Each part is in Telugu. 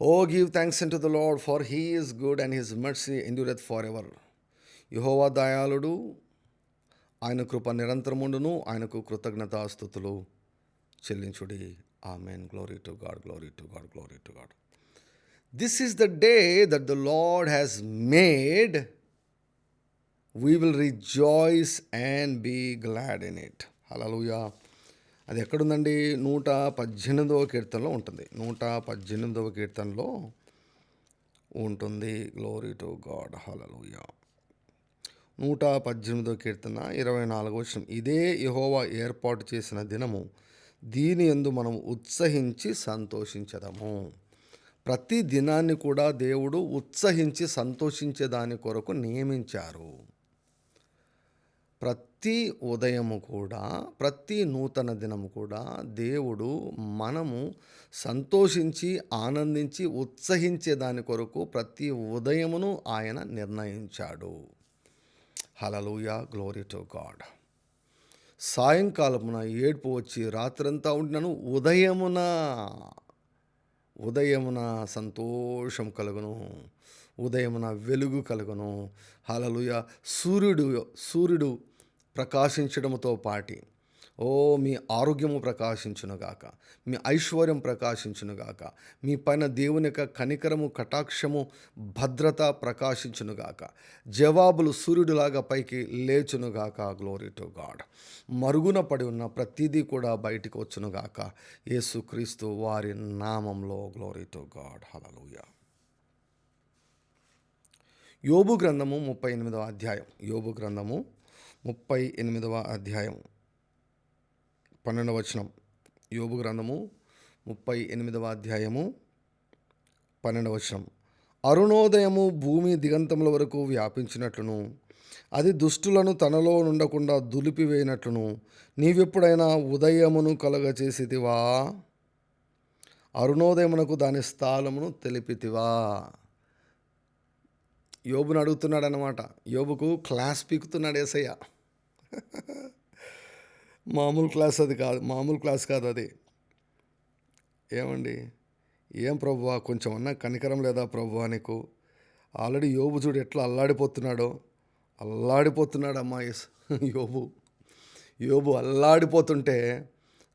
Oh, give thanks unto the Lord, for he is good and his mercy endureth forever. యహోవా దయాళుడు ఆయన కృప నిరంతరముండును ఆయనకు కృతజ్ఞతాస్థుతులు చెల్లించుడి. Amen glory to God glory to God glory to God this is the day that the lord has made we will rejoice and be glad in it hallelujah అది ఎక్కడుందండి? నూట పద్దెనిమిదవ కీర్తనలో ఉంటుంది. నూట పద్దెనిమిదవ కీర్తనలో ఉంటుంది. గ్లోరీ టు గాడ్ హలలుయా నూట పద్దెనిమిదవ కీర్తన ఇరవై నాలుగో వచనం. ఇదే యహోవా ఏర్పాటు చేసిన దినము. దీని ఎందు మనం ఉత్సహించి సంతోషించదము. ప్రతి దినాన్ని కూడా దేవుడు ఉత్సహించి సంతోషించే దాని కొరకు నియమించారు. ప్రతి ఉదయము కూడా ప్రతి నూతన దినము కూడా దేవుడు మనము సంతోషించి ఆనందించి ఉత్సహించే దాని కొరకు ప్రతి ఉదయమును ఆయన నిర్ణయించాడు. Hallelujah glory to God. సాయంకాలమున ఏడుపు వచ్చి రాత్రంతా ఉండినను ఉదయమున ఉదయమున సంతోషం కలుగును ఉదయమున వెలుగు కలుగును. హలలుయ సూర్యుడు సూర్యుడు ప్రకాశించడముతో పాటి. ఓ మీ ఆరోగ్యము ప్రకాశించునుగాక. మీ ఐశ్వర్యం ప్రకాశించునుగాక. మీ పైన దేవుని యొక్క కనికరము కటాక్షము భద్రత ప్రకాశించునుగాక. జవాబులు సూర్యుడిలాగా పైకి లేచునుగాక. గ్లోరీ టు గాడ్ మరుగున పడి ఉన్న ప్రతిదీ కూడా బయటికి వచ్చునుగాక. యేసుక్రీస్తు వారి నామంలో గ్లోరీ టు గాడ్ హలలుయా యోబు గ్రంథము ముప్పై ఎనిమిదవ అధ్యాయం. యోబు గ్రంథము ముప్పై ఎనిమిదవ అధ్యాయం. పన్నెండవ వచనం. యోబు గ్రంథము ముప్పై ఎనిమిదవ అధ్యాయము పన్నెండవ వచనం. అరుణోదయము భూమి దిగంతముల వరకు వ్యాపించినట్లును అది దుష్టులను తనలో నుండకుండా దులిపివేయనట్లును నీవెప్పుడైనా ఉదయమును కలగచేసితివా? అరుణోదయమునకు దాని స్థానమును తెలిపితివా? యోబును అడుగుతున్నాడనమాట యోబుకు క్లాస్ పీకుతున్నాడు ఏసయ్య. మామూలు క్లాస్ అది కాదు మామూలు క్లాస్ కాదు అది. ఏమండి? ఏం ప్రభువా? కొంచెం అన్నా కనికరం లేదా ప్రభువా నీకు? ఆల్రెడీ యోబు చూడు ఎట్లా అల్లాడిపోతున్నాడో. అల్లాడిపోతున్నాడు అమ్మా యోబు. యోబు అల్లాడిపోతుంటే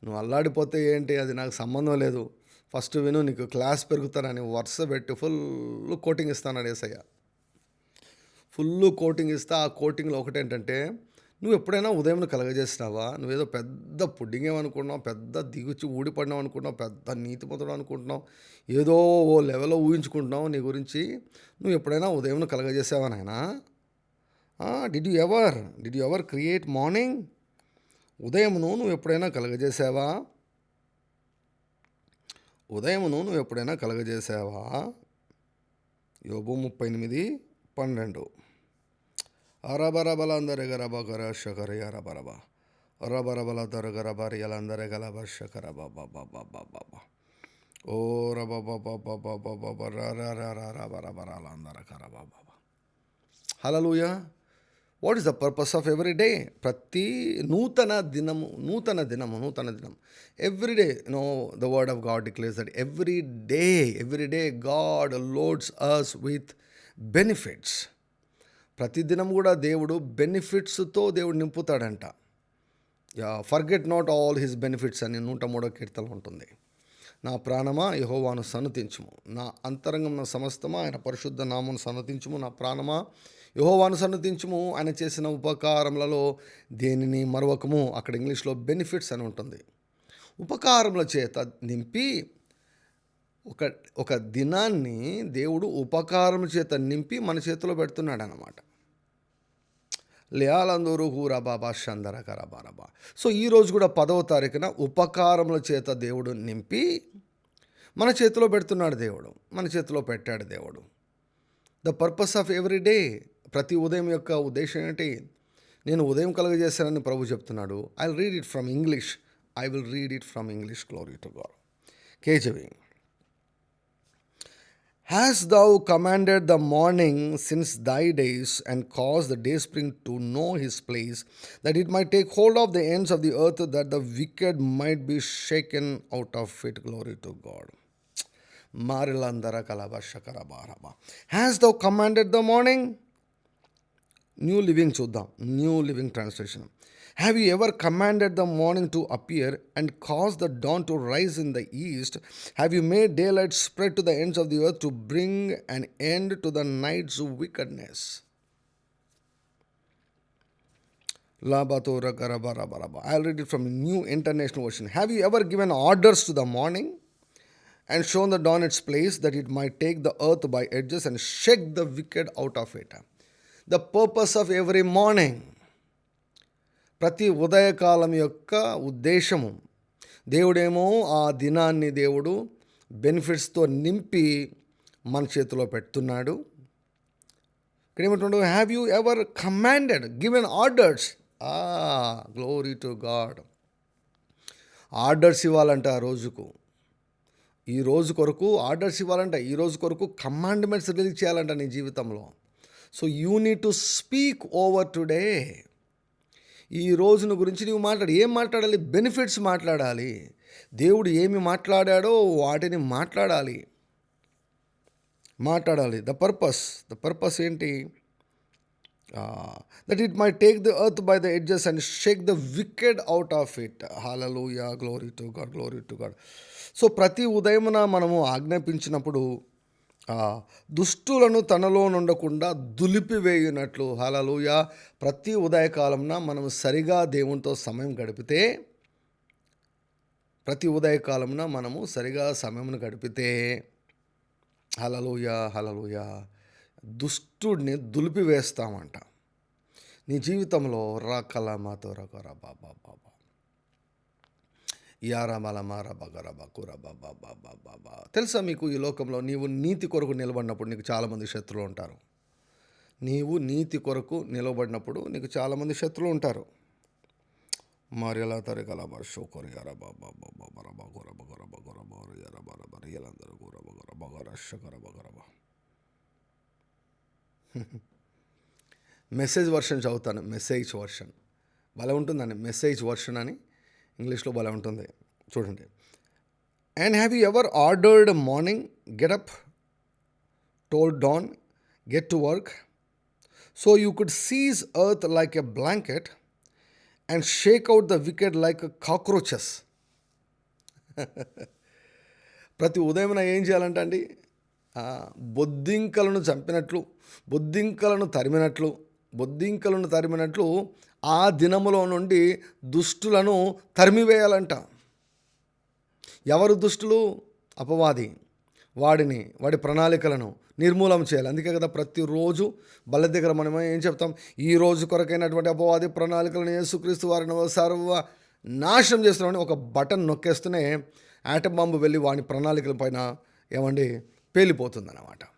నువ్వు అల్లాడిపోతే ఏంటి? అది నాకు సంబంధం లేదు. ఫస్ట్ విను నీకు క్లాస్ పెరుగుతానని వరుస పెట్టి ఫుల్ కోటింగ్ ఇస్తాను ఏసయ్య ఫుల్ కోటింగ్ ఇస్తే ఆ కోటింగ్లో ఒకటేంటంటే నువ్వు ఎప్పుడైనా ఉదయం కలగజేసినావా? నువ్వేదో పెద్ద పుడ్డింగ్ ఏమనుకుంటున్నావు పెద్ద దిగుచ్చి ఊడిపడినావు అనుకుంటున్నావు పెద్ద నీతి పొందడం అనుకుంటున్నావు? ఏదో ఓ లెవెల్లో ఊహించుకుంటున్నావు నీ గురించి? నువ్వు ఎప్పుడైనా ఉదయం కలగజేసావా నాయనా? Did you ever did you ever create morning ఉదయమును నువ్వు ఎప్పుడైనా కలగజేసావా? ఉదయమును నువ్వు ఎప్పుడైనా కలగజేసావా? యోబు ముప్పై ఎనిమిది పన్నెండు. అరబరబల అందరి గరబ గర శకర అరబరబ అరబరబల దర గరబరి ఎలందరి గలబ శకర బాబా బాబా బాబా ఓ రబ బాబా బాబా బాబా ర ర ర ర ర బర బర అందర కర బాబా hallelujah what is the purpose of every day ప్రతి నూతన దినము నూతన దినము నూతన దినం every day no the word of God declares that every day every day God loads us with benefits ప్రతిదినం కూడా దేవుడు బెనిఫిట్స్తో దేవుడు నింపుతాడంట. Yea forget not all his benefits అని నూట మూడో కీర్తన ఉంటుంది. నా ప్రాణమా యహోవాను సన్నతించుము. నా అంతరంగం నా సమస్తమా ఆయన పరిశుద్ధ నామను సన్నతించుము. నా ప్రాణమా యహోవాను సన్నతించుము ఆయన చేసిన ఉపకారములలో దేనిని మరొకము అక్కడ ఇంగ్లీష్లో బెనిఫిట్స్ అని ఉంటుంది. ఉపకారముల చేత నింపి ఒక ఒక దినాన్ని దేవుడు ఉపకారం చేత నింపి మన చేతిలో పెడుతున్నాడు అనమాట లేయాలందరూ హూరా బాబా షందర కరబారబా సో ఈరోజు కూడా పదవ తారీఖున ఉపకారముల చేత దేవుడు నింపి మన చేతిలో పెడుతున్నాడు దేవుడు. మన చేతిలో పెట్టాడు దేవుడు. The purpose of every day ప్రతి ఉదయం యొక్క ఉద్దేశం ఏంటి? నేను ఉదయం కలుగజేశానని ప్రభు చెప్తున్నాడు. I will read it from English I will read it from English glory to God KJV. Hast thou commanded the morning since thy days, and caused the dayspring to know his place, that it might take hold of the ends of the earth, that the wicked might be shaken out of it? Glory to God. Marilandara Hast thou commanded the morning? New living ಚೂದ್ದ new living translation. Have you ever commanded the morning to appear and caused the dawn to rise in the east? Have you made daylight spread to the ends of the earth to bring an end to the night's wickedness? I read it from New International Version. Have you ever given orders to the morning and shown the dawn its place that it might take the earth by edges and shake the wicked out of it? The purpose of every morning ప్రతి ఉదయకాలం యొక్క ఉద్దేశము. దేవుడేమో ఆ దినాన్ని దేవుడు బెనిఫిట్స్తో నింపి మన చేతిలో పెడుతున్నాడు. ఇక్కడ ఏమంటుండో have you ever commanded given orders ఆ గ్లోరీ టు గాడ్ ఆర్డర్స్ ఇవ్వాలంట ఆ రోజుకు. ఈ రోజు కొరకు ఆర్డర్స్ ఇవ్వాలంట ఈ రోజు కొరకు కమాండ్మెంట్స్ రిలీజ్ చేయాలంట నీ జీవితంలో. So you need to speak over today ఈ రోజును గురించి నువ్వు మాట్లాడు. ఏం మాట్లాడాలి? బెనిఫిట్స్ మాట్లాడాలి. దేవుడు ఏమి మాట్లాడాడో వాటిని మాట్లాడాలి. మాట్లాడాలి. The purpose. ద పర్పస్ ఏంటి? That it may take the earth by the edges and shake the wicked out of it hallelujah glory to God glory to God so ప్రతి ఉదయమున మనము ఆజ్ఞాపించినప్పుడు దుష్టులను తనలో నుండకుండా దులిపివేయునట్లు. హలలుయ ప్రతి ఉదయకాలంన మనం సరిగా దేవునితో సమయం గడిపితే ప్రతి ఉదయకాలంన మనము సరిగా సమయం గడిపితే హలలుయ హలలుయ దుష్టుడిని దులిపివేస్తామంట. నీ జీవితంలో రకల మాతో రకరా బాబా బాబా యారమల తెలుసా మీకు ఈ లోకంలో నీవు నీతి కొరకు నిలబడినప్పుడు నీకు చాలామంది శత్రువులు ఉంటారు. నీవు నీతి కొరకు నిలబడినప్పుడు నీకు చాలామంది శత్రువులు ఉంటారు. మరి ఎలా తరగల షోకర్ యార బాబా బాబా బర బగర బగర బగర బగర యార బర బర ఎలందరూ కూర బగర బగర షకర బగర మెసేజ్ వర్షన్ చదువుతాను మెసేజ్ వర్షన్ భలే ఉంటుందండి మెసేజ్ వర్షన్ అని ఇంగ్లీష్లో భలే ఉంటుంది చూడండి and have you ever ordered morning get up told dawn get to work so you could seize earth like a blanket and shake out the wicked like cockroaches ప్రతి ఉదయం ఏం చేయాలంటే అండి బొద్దింకలను చంపినట్లు బొద్దింకలను తరిమినట్లు బొద్దింకలను తరిమినట్లు ఆ దినములో నుండి దుష్టులను తరిమివేయాలంట. ఎవరు దుష్టులు? అపవాది. వాడిని వాడి ప్రణాళికలను నిర్మూలన చేయాలి. అందుకే కదా ప్రతిరోజు బల్ల దగ్గర మనం ఏం చెప్తాం? ఈ రోజు కొరకైనటువంటి అపవాది ప్రణాళికలను యేసుక్రీస్తు వారిని సర్వ నాశనం చేస్తున్నామని ఒక బటన్ నొక్కేస్తూనే ఆటం బాంబు వెళ్ళి వాని ప్రణాళికల పైన ఏమండి పేలిపోతుందన్నమాట.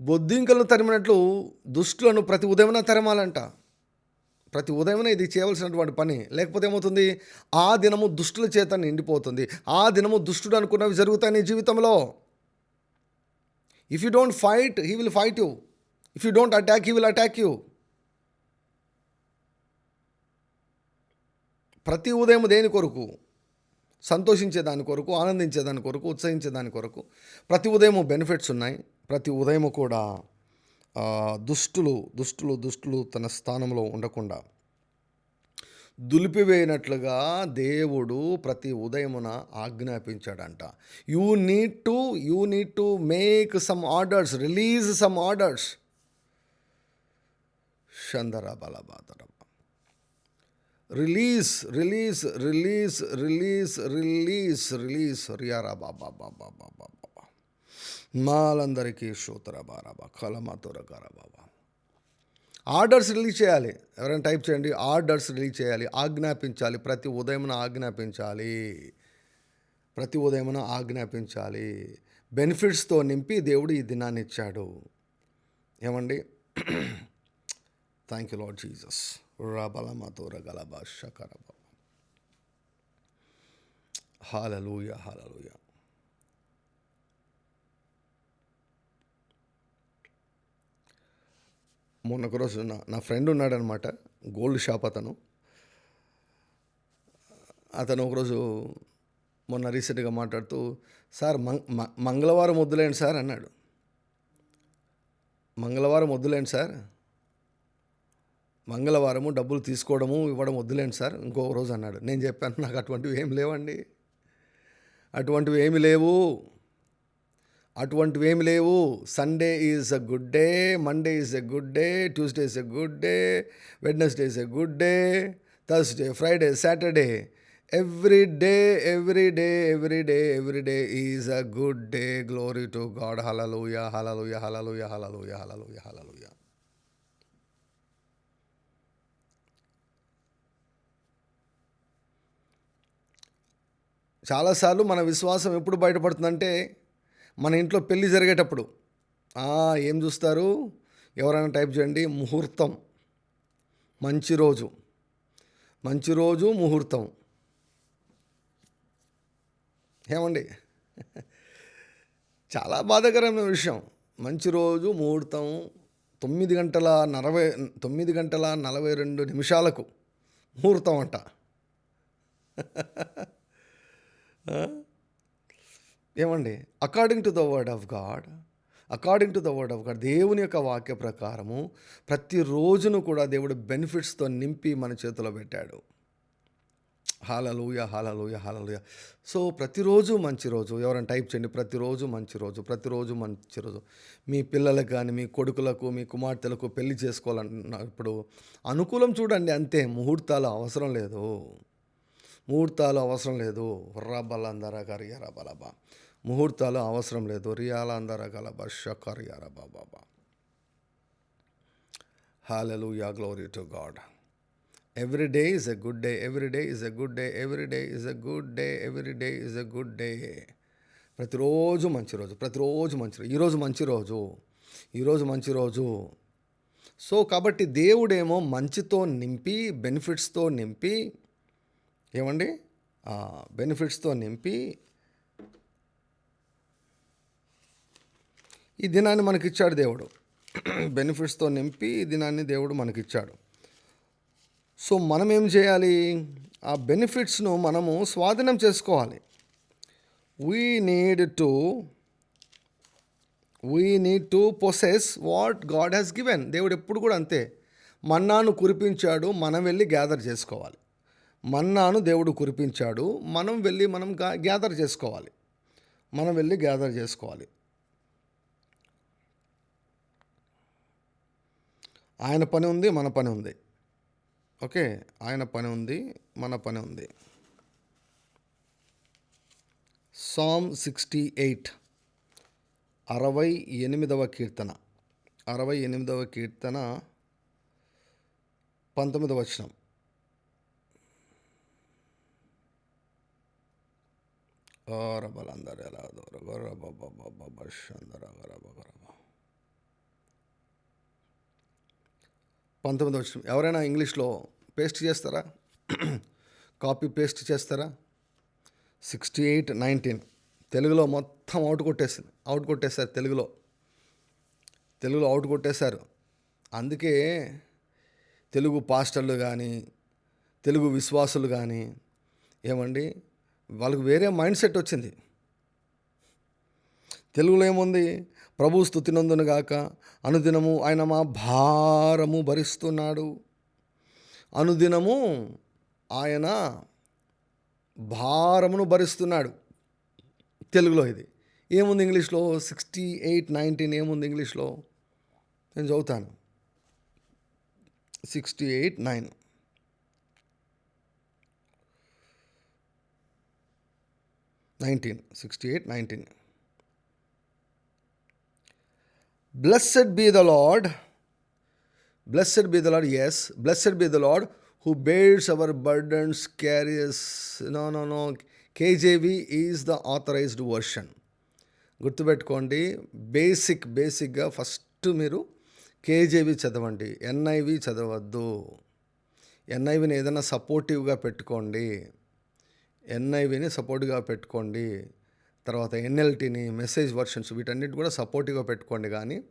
బొద్దింకలను తరిమినట్లు దుష్టులను ప్రతి ఉదయమున తరమాలంట. ప్రతి ఉదయమున ఇది చేయవలసినటువంటి పని. లేకపోతే ఏమవుతుంది? ఆ దినము దుష్టుల చేత నిండిపోతుంది. ఆ దినము దుష్టుడు అనుకున్నవి జరుగుతాయి నీ జీవితంలో. If you don't fight he will fight you if you don't attack he will attack you ప్రతి ఉదయం దేని కొరకు? సంతోషించే దాని కొరకు ఆనందించే దాని కొరకు ఉత్సహించే దాని కొరకు ప్రతి ఉదయము బెనిఫిట్స్ ఉన్నాయి. ప్రతి ఉదయము కూడా దుష్టులు దుష్టులు దుష్టులు తన స్థానంలో ఉండకుండా దులిపివేయనట్లుగా దేవుడు ప్రతి ఉదయమున ఆజ్ఞాపించాడంట. You need to you need to make some orders release some orders షందర బలబాదరబ release release release release release release. రియారా బాబా బాబా బాబా బాబా మాలందరికీ శూతర బారాబా కలమాతోరకారా బాబా ఆర్డర్స్ రిలీజ్ చేయాలి. ఎవరైనా టైప్ చేయండి. ఆర్డర్స్ రిలీజ్ చేయాలి. ఆజ్ఞాపించాలి. ప్రతి ఉదయమున ఆజ్ఞాపించాలి. ప్రతి ఉదయమున ఆజ్ఞాపించాలి. బెనిఫిట్స్తో నింపి దేవుడు ఈ దినాన్ని ఇచ్చాడు ఏమండి? థ్యాంక్ యూ లాడ్ జీసస్ రబలమతో రగలబ శకరబ హాలలుయ హాలలుయ మొన్న ఒక రోజు నా నా ఫ్రెండ్ ఉన్నాడనమాట గోల్డ్ షాప్ అతను. అతను ఒకరోజు మొన్న రీసెంట్గా మాట్లాడుతూ సార్ మంగ్ మ- మంగళవారం వద్దులేండి సార్ అన్నాడు. మంగళవారం వద్దులేండి సార్ మంగళవారము డబ్బులు తీసుకోవడము ఇవ్వడం వద్దులేండి సార్ ఇంకో రోజు అన్నాడు. నేను చెప్పాను నాకు అటువంటివి ఏమి లేవండి. అటువంటివి ఏమి లేవు. అటువంటివి ఏమి లేవు. Sunday is a good day Monday is a good day Tuesday is a good day Wednesday is a good day Thursday Friday Saturday every day every day every day every day is a good day glory to God hallelujah hallelujah hallelujah hallelujah hallelujah hallelujah చాలాసార్లు మన విశ్వాసం ఎప్పుడు బయటపడుతుందంటే మన ఇంట్లో పెళ్ళి జరిగేటప్పుడు. ఏం చూస్తారు? ఎవరైనా టైప్ చేయండి ముహూర్తం. మంచి రోజు. మంచి రోజు ముహూర్తం. ఏమండి? చాలా బాధాకరమైన విషయం. మంచి రోజు ముహూర్తం తొమ్మిది గంటల నలభై తొమ్మిది గంటల నలభై రెండు నిమిషాలకు ముహూర్తం అంట. ఏమండి? According to the word of God according to the word of God దేవుని యొక్క వాక్య ప్రకారము ప్రతి రోజును కూడా దేవుడు బెనిఫిట్స్తో నింపి మన చేతిలో పెట్టాడు. హాలలుయ హాలలుయ హాలలుయ సో ప్రతిరోజు మంచి రోజు. ఎవరైనా టైప్ చేయండి. ప్రతిరోజు మంచి రోజు. ప్రతిరోజు మంచి రోజు. మీ పిల్లలకు కానీ మీ కొడుకులకు మీ కుమార్తెలకు పెళ్ళి చేసుకోవాలన్న ఇప్పుడు అనుకూలం చూడండి. అంతే. ముహూర్తాలు అవసరం లేదు. ముహూర్తాలు అవసరం లేదు. హుర్రాబల్లందర కరియర బలబా. ముహూర్తాలు అవసరం లేదు. రియాలందర గలబ షకరియర బాబా hallelujah glory to God every day is a good day every day is a good day every day is a good day every day is a good day ప్రతిరోజు మంచి రోజు. ప్రతిరోజు మంచి రోజు. ఈరోజు మంచి రోజు. ఈరోజు మంచి రోజు. సో కాబట్టి దేవుడేమో మంచితో నింపి బెనిఫిట్స్తో నింపి ఏమండి? బెనిఫిట్స్తో నింపి ఈ దినాన్ని మనకిచ్చాడు దేవుడు. బెనిఫిట్స్తో నింపి ఈ దినాన్ని దేవుడు మనకిచ్చాడు. సో మనం ఏం చేయాలి? ఆ బెనిఫిట్స్ను మనము స్వాధీనం చేసుకోవాలి. We need to we need to possess what God has given దేవుడు ఎప్పుడు కూడా అంతే. మన్నాను కురిపించాడు మనం వెళ్ళి గ్యాదర్ చేసుకోవాలి. మన్నాను దేవుడు కురిపించాడు. మనం వెళ్ళి మనం గ్యాదర్ చేసుకోవాలి. మనం వెళ్ళి గ్యాదర్ చేసుకోవాలి. ఆయన పని ఉంది మన పని ఉంది. ఓకే? ఆయన పని ఉంది మన పని ఉంది. Psalm sixty eight. అరవై ఎనిమిదవ కీర్తన. అరవై ఎనిమిదవ కీర్తన పంతొమ్మిదవ వచనం. రబలందరూ ఎలా పంతొమ్మిది వచ్చిన ఎవరైనా ఇంగ్లీష్లో పేస్ట్ చేస్తారా? కాపీ పేస్ట్ చేస్తారా? Sixty eight nineteen. తెలుగులో మొత్తం అవుట్ కొట్టేసింది. అవుట్ కొట్టేశారు తెలుగులో. తెలుగులో అవుట్ కొట్టేశారు. అందుకే తెలుగు పాస్టర్లు కానీ తెలుగు విశ్వాసులు కానీ ఏమండి? వాళ్ళకి వేరే మైండ్ సెట్ వచ్చింది. తెలుగులో ఏముంది? ప్రభు స్థుతినందును గాక అనుదినము ఆయన మా భారము భరిస్తున్నాడు. అనుదినము ఆయన భారమును భరిస్తున్నాడు. తెలుగులో ఇది. ఏముంది ఇంగ్లీష్లో? సిక్స్టీ ఎయిట్ నైన్టీన్ ఏముంది ఇంగ్లీష్లో? నేను చదువుతాను. Sixty eight nine. Nineteen sixty eight nineteen blessed be the lord blessed be the lord yes blessed be the lord who bears our burdens carries no no no KJV is the authorised version గుర్తుపెట్టుకోండి బేసిక్ బేసిక్గా ఫస్ట్ మీరు కేజేవి చదవండి. ఎన్ఐవి చదవద్దు. ఎన్ఐవిని ఏదైనా సపోర్టివ్గా పెట్టుకోండి. ఎన్ఐవిని సపోర్ట్గా పెట్టుకోండి తర్వాత ఎన్ఎల్టీని మెసేజ్ వర్షన్స్ వీటన్నిటి కూడా సపోర్టివ్గా పెట్టుకోండి కానీ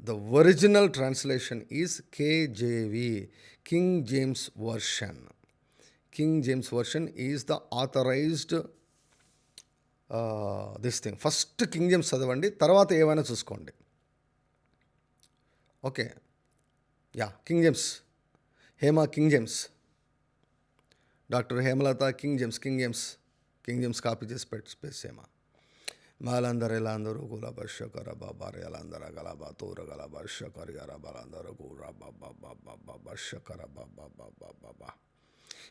the original translation is KJV King James version. King James version is the authorized this thing. First King James చదవండి తర్వాత ఏమైనా చూసుకోండి. Okay. Yeah King James. Hema King James. Doctor Hemalatha King James King James King James copy చేసి పెట్టి స్పేస్ హేమ మాలందరు ఎలా అందరూ గుల బర్షకర బాబారి ఎలాందర గలబ తూర గల బర్షకరి గర బలందరూ గూర బాబా బర్షకర బాబా బాబా బాబా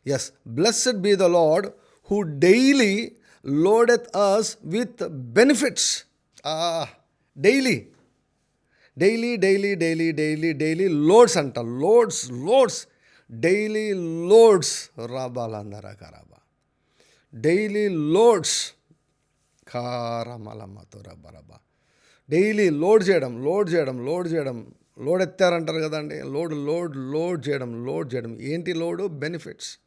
yes blessed be. The lord who daily loadeth us with benefits daily daily daily daily daily daily loads అంట. లోడ్స్ లోడ్స్ డైలీ లోడ్స్ రాబాలందర కరాబా. డైలీ లోడ్స్ కారమలమ్మతో రబ్బరబ్బా డైలీ లోడ్ చేయడం లోడ్ చేయడం లోడ్ చేయడం లోడ్ ఎత్తారంటారు కదండి. లోడ్ లోడ్ లోడ్ చేయడం లోడ్ చేయడం. ఏంటి లోడు? బెనిఫిట్స్.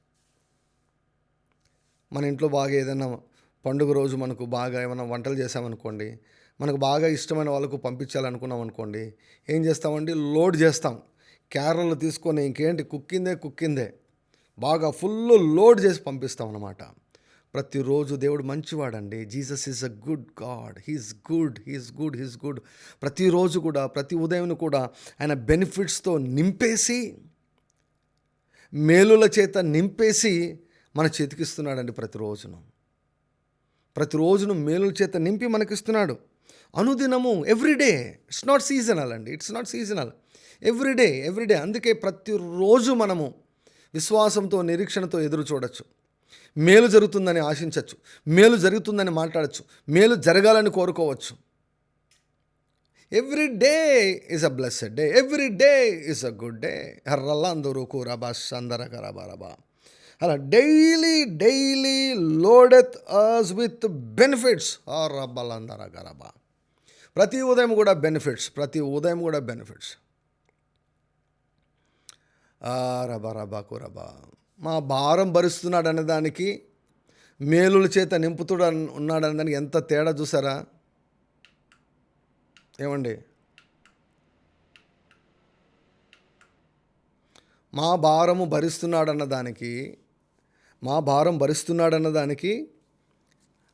మన ఇంట్లో బాగా ఏదైనా పండుగ రోజు మనకు బాగా ఏమైనా వంటలు చేసామనుకోండి మనకు బాగా ఇష్టమైన వాళ్ళకు పంపించాలనుకున్నాం అనుకోండి ఏం చేస్తామండి? లోడ్ చేస్తాం. క్యారన్లు తీసుకొని ఇంకేంటి? కుక్కిందే కుక్కిందే. బాగా ఫుల్ లోడ్ చేసి పంపిస్తాం అన్నమాట. ప్రతిరోజు దేవుడు మంచివాడండి. Jesus is a good God. He's good he's good he's good. ప్రతిరోజు కూడా ప్రతి ఉదయం కూడా ఆయన బెనిఫిట్స్తో నింపేసి మేలుల చేత నింపేసి మన చేతికిస్తున్నాడండి ప్రతిరోజును. ప్రతిరోజును మేలుల చేత నింపి మనకిస్తున్నాడు. అనుదినము ఎవ్రీడే ఇట్స్ నాట్ సీజనల్ అండి. It's not seasonal everyday everyday అందుకే ప్రతిరోజు మనము విశ్వాసంతో నిరీక్షణతో ఎదురు చూడొచ్చు. మేలు జరుగుతుందని ఆశించవచ్చు మేలు జరుగుతుందని మాట్లాడచ్చు. మేలు జరగాలని కోరుకోవచ్చు. Every day is a blessed day. Every day is a good day. హర్రల్లా అందరూ కూరబా సందర కరబారబా అలా daily daily loadeth us with benefits are రబ్బలందర గరబా ప్రతి ఉదయం కూడా బెనిఫిట్స్ ప్రతి ఉదయం కూడా బెనిఫిట్స్ రబా రబా. కురబా మా భారం భరిస్తున్నాడు అనేదానికి మేలుల చేత నింపుతుడు అన్- ఉన్నాడు అనేదానికి ఎంత తేడా చూసారా? ఏమండి? మా భారము భరిస్తున్నాడన్న దానికి మా భారం భరిస్తున్నాడన్న దానికి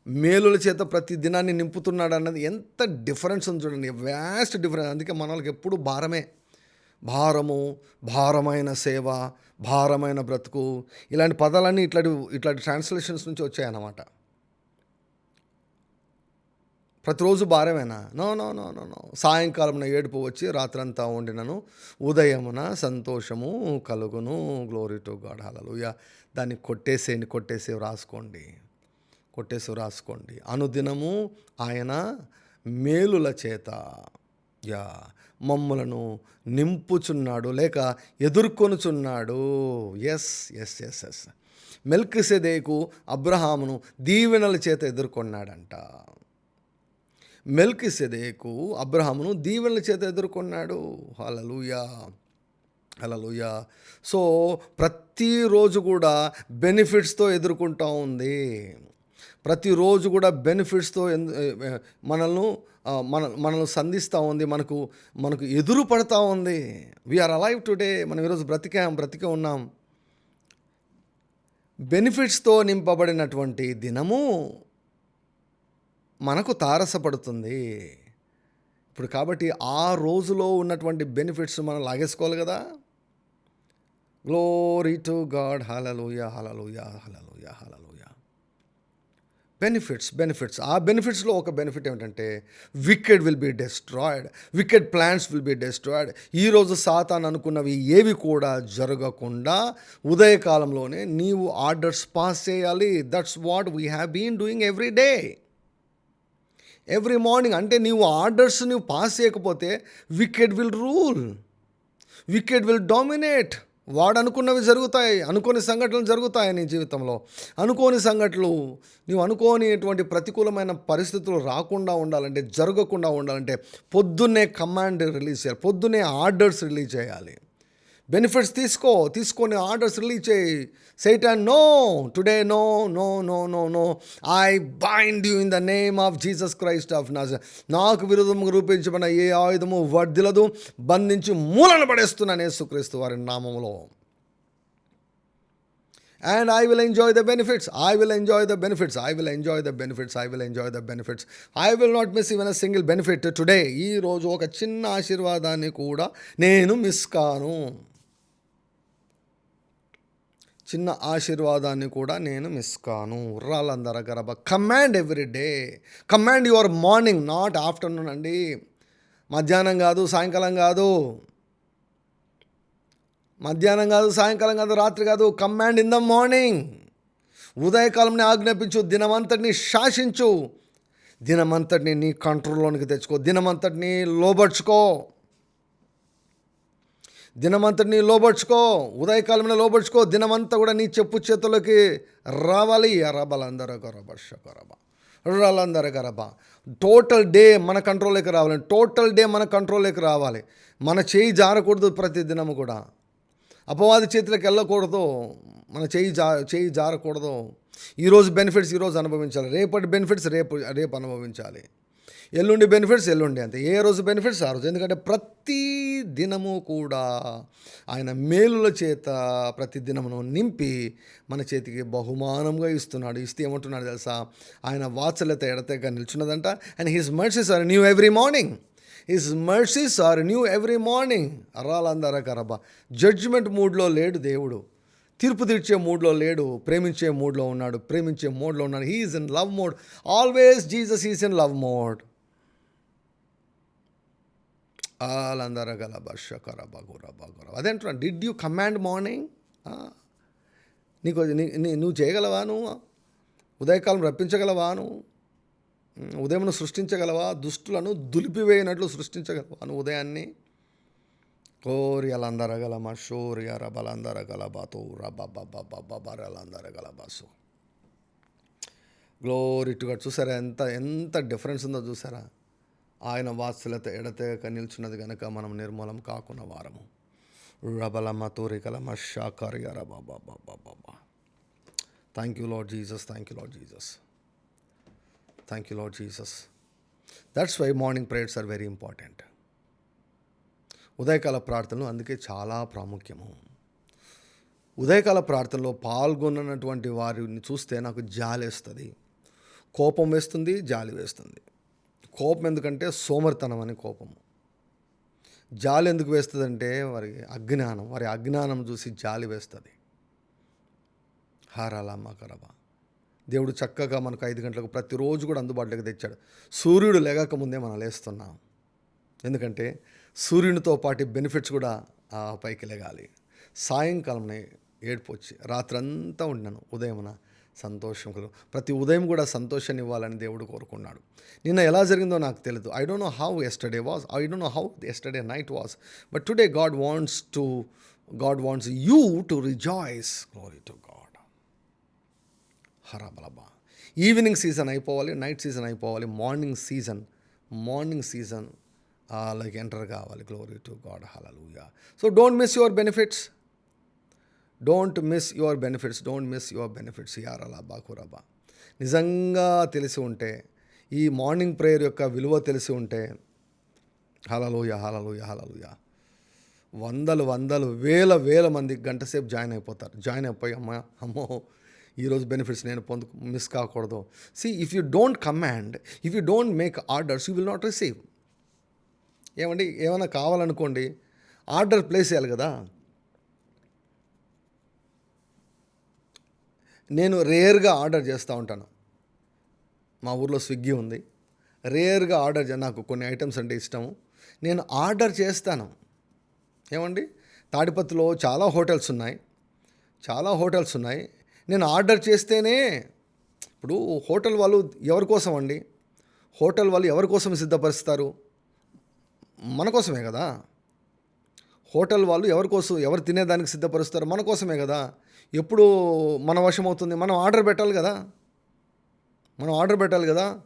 మేలుల చేత ప్రతి దినాన్ని నింపుతున్నాడు అన్నది ఎంత డిఫరెన్స్ ఉంది చూడండి. వ్యాస్ట్ డిఫరెన్స్ అందుకే మన వాళ్ళకి ఎప్పుడు భారమే. భారము భారమైన సేవ భారమైన బ్రతుకు ఇలాంటి పదాలన్నీ ఇట్లాంటి ఇట్లాంటి ట్రాన్స్లేషన్స్ నుంచి వచ్చాయన్నమాట. ప్రతిరోజు భారమేనా? No no no no no. సాయంకాలం ఏడుపు వచ్చి రాత్రంతా వండినను. ఉదయమున సంతోషము కలుగును. గ్లోరీ టు గాడ్ హలలుయ దాన్ని కొట్టేసేయండి కొట్టేసి రాసుకోండి. కొట్టేసి రాసుకోండి. అనుదినము ఆయన మేలుల చేత. యా మమ్ములను నింపుచున్నాడు లేక ఎదుర్కొనుచున్నాడు. ఎస్ ఎస్ ఎస్ ఎస్ మెల్కిసెదేకు అబ్రహామును దీవెనల చేత ఎదుర్కొన్నాడంట. మెల్కిసెదేకు అబ్రహామును దీవెనల చేత ఎదుర్కొన్నాడు. హలలుయా హలలుయా సో ప్రతిరోజు కూడా బెనిఫిట్స్తో ఎదుర్కొంటూ ఉంది. ప్రతిరోజు కూడా బెనిఫిట్స్తో ఎందు- మనల్ని మన మనల్ని సంధిస్తూ ఉంది మనకు మనకు ఎదురు పడతా ఉంది. వీఆర్ అలైవ్ టుడే మనం ఈరోజు బ్రతికాం బ్రతికే ఉన్నాం. బెనిఫిట్స్తో నింపబడినటువంటి దినము మనకు తారసపడుతుంది. ఇప్పుడు కాబట్టి ఆ రోజులో ఉన్నటువంటి బెనిఫిట్స్ మనం లాగేసుకోవాలి కదా. Glory to God hallelujah hallelujah hallelujah hallelujah benefits benefits. ఆ బెనిఫిట్స్లో ఒక బెనిఫిట్ ఏమిటంటే wicked will be destroyed wicked plans will be destroyed ఈరోజు సాతాన్ అనుకున్నవి ఏవి కూడా జరగకుండా ఉదయకాలంలోనే నీవు ఆర్డర్స్ పాస్ చేయాలి. That's what we have been doing every day every morning అంటే నీవు ఆర్డర్స్ నువ్వు పాస్ చేయకపోతే wicked will rule wicked will dominate వాడు అనుకున్నవి జరుగుతాయి అనుకోని సంఘటనలు జరుగుతాయి నీ జీవితంలో. అనుకోని సంఘటనలు నీవు అనుకోనిటువంటి ప్రతికూలమైన పరిస్థితులు రాకుండా ఉండాలంటే జరగకుండా ఉండాలంటే పొద్దున్నే కమాండ్ రిలీజ్ చేయాలి పొద్దున్నే ఆర్డర్స్ రిలీజ్ చేయాలి. బెనిఫిట్స్ తీసుకో తీసుకొని ఆర్డర్స్ రిలీజ్ చేయి. Satan no today no no no no no. I bind you in the name of Jesus Christ of నాజ నాకు విరుద్ధంగా రూపించబడిన ఏ ఆయుధము వర్ధిలదు బంధించి మూలన పడేస్తున్నాను యేసుక్రీస్తు వారి నామంలో and I will enjoy the benefits I will enjoy the benefits I will enjoy the benefits I will enjoy the benefits I will not miss even a single benefit today ఈ రోజు ఒక చిన్న ఆశీర్వాదాన్ని కూడా నేను మిస్ కాను. చిన్న ఆశీర్వాదాన్ని కూడా నేను మిస్ కాను. ఉర్రాలందర గరబ. Command every day command your morning not afternoon అండి. మధ్యాహ్నం కాదు సాయంకాలం కాదు. మధ్యాహ్నం కాదు సాయంకాలం కాదు రాత్రి కాదు. కమాండ్ ఇన్ ద మార్నింగ్ ఉదయకాలంని ఆజ్ఞాపించు. దినమంతటిని శాసించు. దినమంతటిని నీ కంట్రోల్లోనికి తెచ్చుకో. దినమంతటిని లోబర్చుకో. దినమంతటిని లోబర్చుకో ఉదయకాలంలో లోబర్చుకో దినమంతా కూడా నీ చెప్పు చేతులకి రావాలి. రబలందరూ గొరబ షొరబ రలందరూ గరబ టోటల్ డే మన కంట్రోల్లోకి రావాలి. టోటల్ డే మన కంట్రోల్లోకి రావాలి. మన చేయి జారకూడదు ప్రతి దినము కూడా. అపవాది చేతులకు వెళ్ళకూడదు మన చేయి జా చేయి జారకూడదు. ఈరోజు బెనిఫిట్స్ ఈరోజు అనుభవించాలి. రేపటి బెనిఫిట్స్ రేపు రేపు అనుభవించాలి. ఎల్లుండి బెనిఫిట్స్ ఎల్లుండి అంతే. ఏ రోజు బెనిఫిట్స్ ఆ రోజు. ఎందుకంటే ప్రతి దినము కూడా ఆయన మేలుల చేత ప్రతి దినమును నింపి మన చేతికి బహుమానంగా ఇస్తున్నాడు. ఇస్తే ఏమంటున్నాడు తెలుసా? ఆయన వాత్సల్యత ఎడతగా నిల్చున్నదంట. And his mercies are new every morning his mercies are new every morning అరాలందర కరబా. జడ్జిమెంట్ మూడ్లో లేడు దేవుడు. తీర్పు తీర్చే మూడ్లో లేడు. ప్రేమించే మూడ్లో ఉన్నాడు. ప్రేమించే మోడ్లో ఉన్నాడు. He's in love mode always Jesus is in love mode ఆలందర గల బర్ష కరబ గురబ గురబ అదే డిడ్ యూ కమాండ్ మార్నింగ్ నీకు నువ్వు చేయగలవా నువ్వు? ఉదయకాలం రప్పించగలవా నువ్వు? ఉదయమును సృష్టించగలవా? దుష్టులను దులిపివేయనట్లు సృష్టించగలవా నువ్వు ఉదయాన్ని? కోరియలందరగలమ షోరియ రబలందరగలబాతో రబబబబబరలందరగలబాసు గ్లోరీ టు గడ్ చూసారా ఎంత ఎంత డిఫరెన్స్ ఉందో చూసారా? ఆయన వాత్సలత ఎడతెగక నిల్చున్నది కనుక మనం నిర్మూలం కాకున్న వారము. రబలమ తోరికలమ షాకర్య రబాబాబాబాబా thank you lord Jesus thank you lord Jesus thank you lord Jesus that's why morning prayers are very important ఉదయకాల ప్రార్థనలు అందుకే చాలా ప్రాముఖ్యము. ఉదయకాల ప్రార్థనలో పాల్గొన్నటువంటి వారిని చూస్తే నాకు జాలి వేస్తుంది కోపం వేస్తుంది జాలి వేస్తుంది. కోపం ఎందుకంటే సోమరితనం అని కోపము జాలి ఎందుకు వేస్తుందంటే వారి అజ్ఞానం వారి అజ్ఞానం చూసి జాలి వేస్తుంది. హారాల మకరవ దేవుడు చక్కగా మనకు ఐదు గంటలకు ప్రతిరోజు కూడా అందుబాటులోకి తెచ్చాడు. సూర్యుడు లేగక ముందే మనం లేస్తున్నాం. ఎందుకంటే సూర్యునితో పాటు బెనిఫిట్స్ కూడా ఆ పైకి లెగాలి. సాయంకాలంనే ఏడుపు వచ్చి రాత్రంతా ఉండినాను ఉదయమున సంతోషం కలు ప్రతి ఉదయం కూడా సంతోషాన్ని ఇవ్వాలని దేవుడు కోరుకున్నాడు. నిన్న ఎలా జరిగిందో నాకు తెలియదు I don't know how yesterday was I don't know how yesterday night was but today God wants to God wants you to rejoice glory to God హరాబలబా evening season అయిపోవాలి నైట్ సీజన్ అయిపోవాలి morning season morning season like enter కావాలి. Glory to God hallelujah so don't miss your benefits don't miss your benefits don't miss your benefits యార్ అలా బాకురాబా నిజంగా తెలిసి ఉంటే ఈ మార్నింగ్ ప్రేయర్ యొక్క విలువ తెలిసి ఉంటే హలలుయ హలలుయ హలలుయ వందలు వందలు వేల వేల మంది గంటసేపు జాయిన్ అయిపోతారు. జాయిన్ అయిపోయి అమ్మ అమ్మో ఈరోజు బెనిఫిట్స్ నేను పొందు మిస్ కాకూడదు. See if you don't command if you don't make orders you will not receive ఏమండి ఏమైనా కావాలనుకోండి ఆర్డర్ ప్లేస్ చేయాలి కదా. నేను రేర్గా ఆర్డర్ చేస్తూ ఉంటాను. మా ఊర్లో స్విగ్గీ ఉంది. రేర్గా ఆర్డర్ చే నాకు కొన్ని ఐటమ్స్ అంటే ఇష్టము. నేను ఆర్డర్ చేస్తాను. ఏమండి? తాడిపత్రిలో చాలా హోటల్స్ ఉన్నాయి. చాలా హోటల్స్ ఉన్నాయి. నేను ఆర్డర్ చేస్తేనే ఇప్పుడు హోటల్ వాళ్ళు ఎవరి కోసం అండి? హోటల్ వాళ్ళు ఎవరి కోసం సిద్ధపరుస్తారు? మన కోసమే కదా? హోటల్ వాళ్ళు ఎవరి కోసం ఎవరు తినేదానికి సిద్ధపరుస్తారు మన కోసమే కదా. ఎప్పుడు మన వశం అవుతుంది. మనం ఆర్డర్ పెట్టాలి కదా. మనం ఆర్డర్ పెట్టాలి కదా.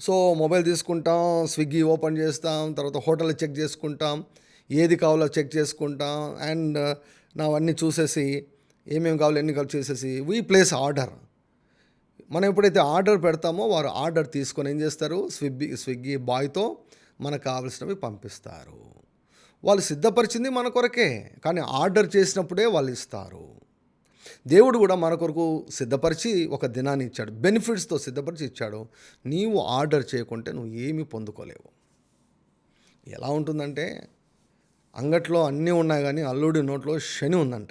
సో మొబైల్ తీసుకుంటాం స్విగ్గీ ఓపెన్ చేస్తాం తర్వాత హోటల్ చెక్ చేసుకుంటాం ఏది కావాలో చెక్ చేసుకుంటాం అండ్ నావన్నీ చూసేసి ఏమేమి కావాలో ఎన్ని కావాలో చేసేసి వీ ప్లేస్ ఆర్డర్ మనం ఎప్పుడైతే ఆర్డర్ పెడతామో వారు ఆర్డర్ తీసుకొని ఏం చేస్తారు? స్విగ్గీ స్విగ్గీ బాయ్తో మనకు కావలసినవి పంపిస్తారు. వాళ్ళు సిద్ధపరిచింది మన కొరకే కానీ ఆర్డర్ చేసినప్పుడే వాళ్ళు ఇస్తారు. దేవుడు కూడా మన కొరకు సిద్ధపరిచి ఒక దినాన్ని ఇచ్చాడు బెనిఫిట్స్తో సిద్ధపరిచి ఇచ్చాడు. నీవు ఆర్డర్ చేయకుంటే నువ్వు ఏమీ పొందుకోలేవు. ఎలా ఉంటుందంటే అంగట్లో అన్నీ ఉన్నాయి కానీ అల్లుడి నోట్లో శని ఉందంట.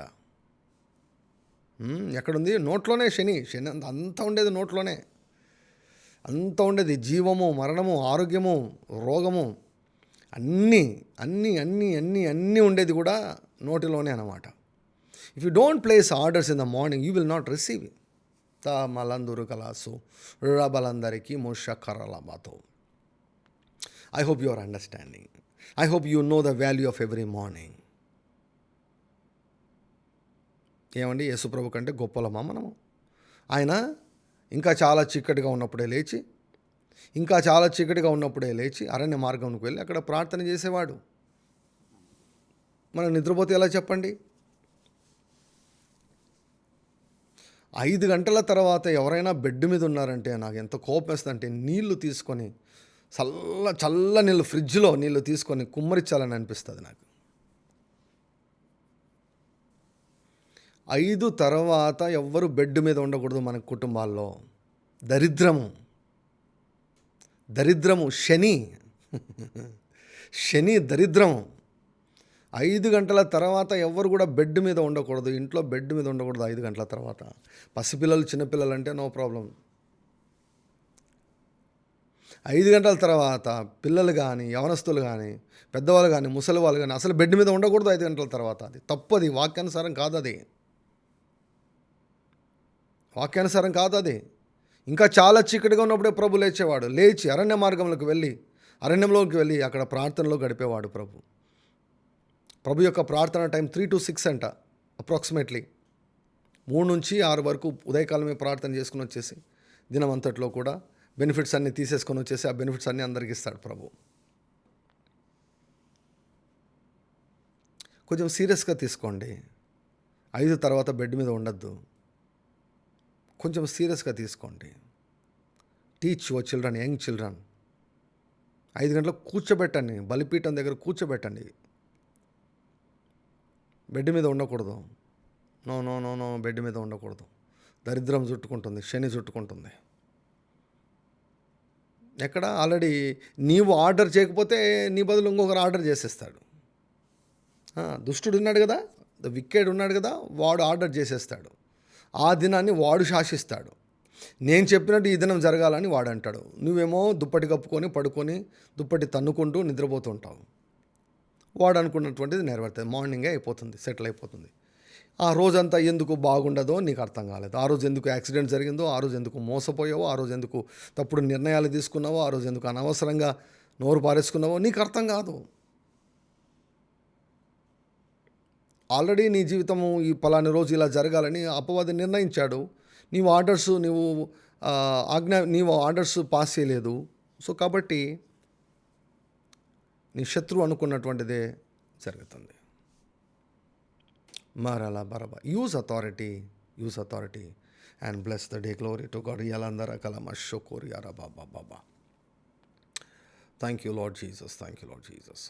ఎక్కడుంది? నోట్లోనే శని. శని అంత అంతా ఉండేది నోట్లోనే. అంతా ఉండేది జీవము మరణము ఆరోగ్యము రోగము. అన్నీ అన్నీ అన్నీ అన్నీ అన్నీ ఉండేది కూడా నోటిలోనే అన్నమాట. If you don't place orders in the morning you will not receive త మలందురు కలాసు రబలందరికీ ముష I hope you are understanding I hope you know the value of every morning ఏమండి? యేసుప్రభు కంటే గొప్పలమా మనము? ఆయన ఇంకా చాలా చీకటిగా ఉన్నప్పుడే లేచి ఇంకా చాలా చీకటిగా ఉన్నప్పుడే లేచి అరణ్య మార్గంకి వెళ్ళి అక్కడ ప్రార్థన చేసేవాడు. మనం నిద్రపోతే ఎలా చెప్పండి? ఐదు గంటల తర్వాత ఎవరైనా బెడ్ మీద ఉన్నారంటే నాకు ఎంత కోపం వేస్తుందంటే నీళ్ళు తీసుకొని చల్ల చల్ల నీళ్ళు ఫ్రిడ్జ్లో నీళ్ళు తీసుకొని కుమ్మరిచ్చాలని అనిపిస్తుంది నాకు. ఐదు తర్వాత ఎవ్వరు బెడ్ మీద ఉండకూడదు మన కుటుంబాల్లో. దరిద్రము. దరిద్రము శని. శని దరిద్రం ఐదు గంటల తర్వాత ఎవరు కూడా బెడ్ మీద ఉండకూడదు. ఇంట్లో బెడ్ మీద ఉండకూడదు ఐదు గంటల తర్వాత. పసిపిల్లలు చిన్నపిల్లలు అంటే నో ప్రాబ్లం. ఐదు గంటల తర్వాత పిల్లలు కానీ యవనస్తులు కానీ పెద్దవాళ్ళు కానీ ముసలి వాళ్ళు కానీ అసలు బెడ్ మీద ఉండకూడదు ఐదు గంటల తర్వాత. అది తప్పది. వాక్యానుసారం కాదు అది వాక్యానుసారం కాదు అది ఇంకా చాలా చీకటిగా ఉన్నప్పుడే ప్రభు లేచేవాడు. లేచి అరణ్య మార్గంలోకి వెళ్ళి అరణ్యంలోకి వెళ్ళి అక్కడ ప్రార్థనలో గడిపేవాడు ప్రభు. ప్రభు యొక్క ప్రార్థన టైం త్రీ టు సిక్స్ అంట అప్రాక్సిమేట్లీ. మూడు నుంచి ఆరు వరకు ఉదయకాలమే ప్రార్థన చేసుకుని వచ్చేసి దినం అంతట్లో కూడా బెనిఫిట్స్ అన్నీ తీసేసుకొని వచ్చేసి ఆ బెనిఫిట్స్ అన్నీ అందరికి ఇస్తాడు ప్రభు. కొంచెం సీరియస్గా తీసుకోండి. ఐదు తర్వాత బెడ్ మీద ఉండొద్దు. కొంచెం సీరియస్గా తీసుకోండి. Teach your children young children ఐదు గంటలకు కూర్చోబెట్టండి. బలిపీఠం దగ్గర కూర్చోబెట్టండి. బెడ్ మీద ఉండకూడదు. No no no no bed మీద ఉండకూడదు. దరిద్రం చుట్టుకుంటుంది శని చుట్టుకుంటుంది. ఎక్కడ? ఆల్రెడీ నీవు ఆర్డర్ చేయకపోతే నీ బదులు ఇంకొకరు ఆర్డర్ చేసేస్తాడు. దుష్టుడు ఉన్నాడు కదా? ద విక్కెడ్ ఉన్నాడు కదా? వాడు ఆర్డర్ చేసేస్తాడు. ఆ దినాన్ని వాడు శాసిస్తాడు. నేను చెప్పినట్టు ఈ దినం జరగాలని వాడు అంటాడు. నువ్వేమో దుప్పటి కప్పుకొని పడుకొని దుప్పటి తన్నుకుంటూ నిద్రపోతుంటావు. వాడు అనుకున్నటువంటిది నెరవేరుతుంది. మార్నింగే అయిపోతుంది సెటిల్ అయిపోతుంది. ఆ రోజంతా ఎందుకు బాగుండదో నీకు అర్థం కాలేదు. ఆ రోజు ఎందుకు యాక్సిడెంట్ జరిగిందో ఆ రోజు ఎందుకు మోసపోయావో ఆ రోజు ఎందుకు తప్పుడు నిర్ణయాలు తీసుకున్నావో ఆ రోజు ఎందుకు అనవసరంగా నోరు పారేసుకున్నావో నీకు అర్థం కాదు. ఆల్రెడీ నీ జీవితము ఈ పలాని రోజు ఇలా జరగాలని అపవాది నిర్ణయించాడు. నీవు ఆర్డర్స్ నీవు ఆజ్ఞా ఆజ్ఞ నీవు ఆర్డర్స్ పాస్ చేయలేదు. సో కాబట్టి నీ శత్రువు అనుకున్నటువంటిదే జరుగుతుంది. మరలా Barabbas use authority use authority. And bless the day glory to God. ఇయాలందర కలమ షోకోరి అరా బాబా బాబా thank you lord Jesus thank you lord Jesus.